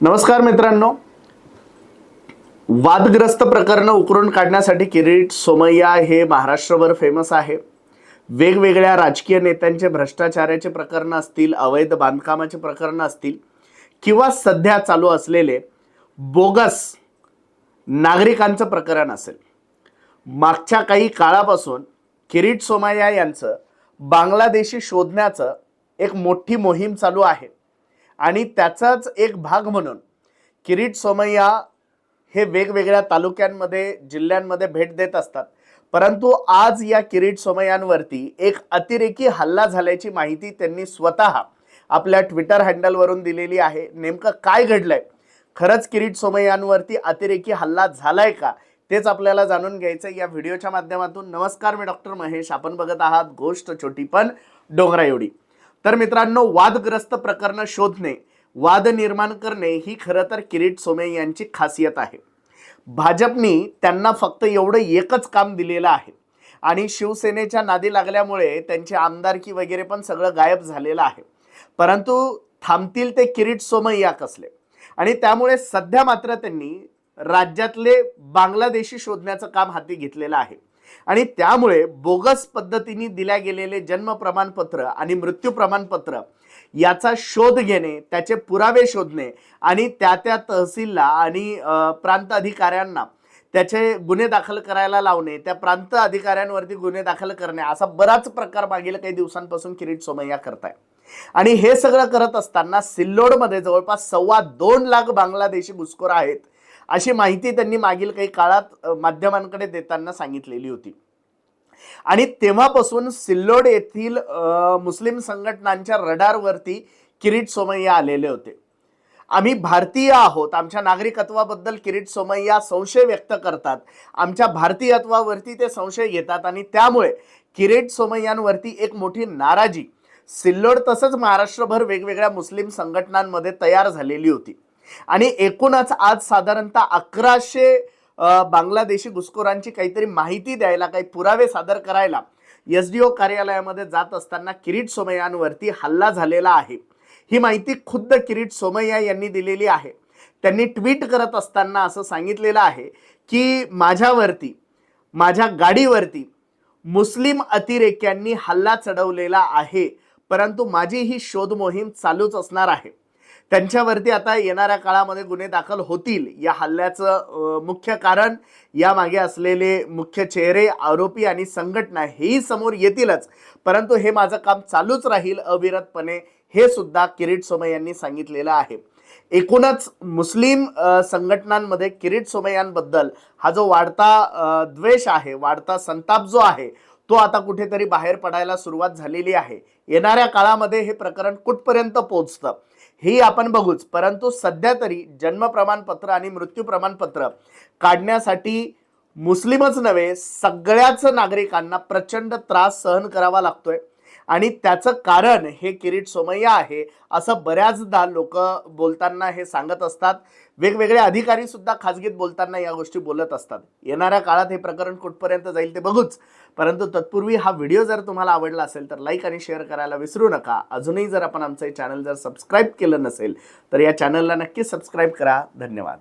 नमस्कार मित्रांनो. वादग्रस्त प्रकरणं उकरून काढण्यासाठी किरीट सोमय्या हे महाराष्ट्रभर फेमस आहे. वेगवेगळ्या राजकीय नेत्यांचे भ्रष्टाचाराचे प्रकरणं असतील अवैध बांधकामाचे प्रकरणं असतील किंवा सध्या चालू असलेले बोगस नागरिकांचं प्रकरण असेल. मागच्या काही काळापासून किरीट सोमय्या यांचं बांगलादेशी शोधण्याचं एक मोठी मोहीम चालू आहे. आणि त्याचाच एक भाग म्हणून किरीट सोमय्या हे वेगवेगळ्या तालुक्यांमध्ये जिल्ह्यांमध्ये भेट देत असतात. परंतु आज या किरीट सोमय्यांवरती एक अतिरेकी हल्ला झाल्याची माहिती त्यांनी स्वतः आपल्या ट्विटर हँडलवरून दिलेली आहे. नेमकं काय घडलंय? खरंच किरीट सोमय्यांवरती अतिरेकी हल्ला झालाय का? तेच आपल्याला जाणून घ्यायचं या व्हिडिओच्या माध्यमातून नमस्कार मी डॉक्टर महेश. आपण बघत आहात गोष्ट छोटी पण डोंगरा एवढी तर मित्रांनो वादग्रस्त प्रकरणं शोधणे वाद निर्माण करणे ही खरं तर किरीट सोमे यांची खासियत आहे. भाजपनी त्यांना फक्त एवढं एकच काम दिलेलं आहे. आणि शिवसेनेच्या नादी लागल्यामुळे त्यांची आमदारकी वगैरे पण सगळं गायब झालेलं आहे. परंतु थांबतील ते किरीट सोमय्या कसले? आणि त्यामुळे सध्या मात्र त्यांनी राज्यातले बांगलादेशी शोधण्याचं काम हाती घेतलेलं आहे. आणि त्यामुळे बोगस पद्धतीने दिल्या गेलेले जन्म प्रमाणपत्र आणि मृत्यू प्रमाणपत्र याचा शोध घेणे त्याचे पुरावे शोधणे आणि त्या त्या तहसीलला आणि प्रांत अधिकाऱ्यांना त्याचे गुन्हे दाखल करायला लावणे त्या प्रांत अधिकाऱ्यांवरती गुन्हे दाखल करणे असा बराच प्रकार मागील काही दिवसांपासून किरीट सोमय्या करताय. आणि हे सगळं करत असताना सिल्लोडमध्ये जवळपास सव्वा दोन लाख बांगलादेशी घुसखोर आहेत. अशी माहिती त्यांनी मागील काही काळात माध्यमांकडे देताना सांगितलेली होती. आणि तेव्हापासून सिल्लोड येथील मुस्लिम संघटनांच्या रडारवरती किरीट सोमय्या आलेले होते. आम्ही भारतीय आहोत. आमच्या नागरिकत्वाबद्दल किरीट सोमय्या संशय व्यक्त करतात. आमच्या भारतीयत्वावरती ते संशय घेतात आणि त्यामुळे किरीट सोमय्यांवरती एक मोठी नाराजी. सिल्लोड तसंच महाराष्ट्रभर वेगवेगळ्या मुस्लिम संघटनांमध्ये तयार झालेली होती. आणि एकूणच आज साधारणतः अकराशे बांगलादेशी घुसखोरांची काहीतरी माहिती द्यायला काही पुरावे सादर करायला एस डी ओ कार्यालयामध्ये जात असताना किरीट सोमय्यांवरती हल्ला झालेला आहे. ही माहिती खुद्द किरीट सोमय्या यांनी दिलेली आहे. त्यांनी ट्विट करत असताना असं सांगितलेलं आहे की माझ्यावरती माझ्या गाडीवरती मुस्लिम अतिरेक्यांनी हल्ला चढवलेला आहे परंतु माझी ही शोध मोहीम चालूच असणार आहे. त्यांच्यावरती आता येणाऱ्या काळामध्ये गुन्हे दाखल होतील. या हल्ल्याचं मुख्य कारण यामागे असलेले मुख्य चेहरे आरोपी आणि संघटना हेही समोर येतीलच. परंतु हे माझं काम चालूच राहील अविरतपणे हे सुद्धा किरीट सोमय यांनी सांगितलेलं आहे. एकूणच मुस्लिम संघटनांमध्ये किरीट सोमयांबद्दल हा जो वाढता द्वेष आहे वाढता संताप जो आहे तो आता कुठेतरी बाहेर पडायला सुरुवात झालेली आहे. येणाऱ्या काळामध्ये हे प्रकरण कुठपर्यंत पोहोचतं? ही आपण बघूच. परंतु सध्या तरी जन्म प्रमाणपत्र आणि मृत्यू प्रमाणपत्र काढण्यासाठी मुस्लिमच नव्हे सगळ्याच नागरिकांना प्रचंड त्रास सहन करावा लागतोय. आणि त्याचं कारण हे किरीट सोमय्या आहे असं बऱ्याचदा लोक बोलताना हे सांगत असतात. वेगवेगळे अधिकारी सुद्धा खाजगीत बोलताना या गोष्टी बोलत असतात. येणाऱ्या काळात हे प्रकरण कुठपर्यंत जाईल ते बघूच. परंतु तत्पूर्वी हा व्हिडिओ जर तुम्हाला आवडला असेल तर लाईक आणि शेअर करायला विसरू नका. अजूनही जर आपण आमचं चॅनल जर सबस्क्राईब केलं नसेल तर या चॅनलला नक्की सबस्क्राईब करा. धन्यवाद.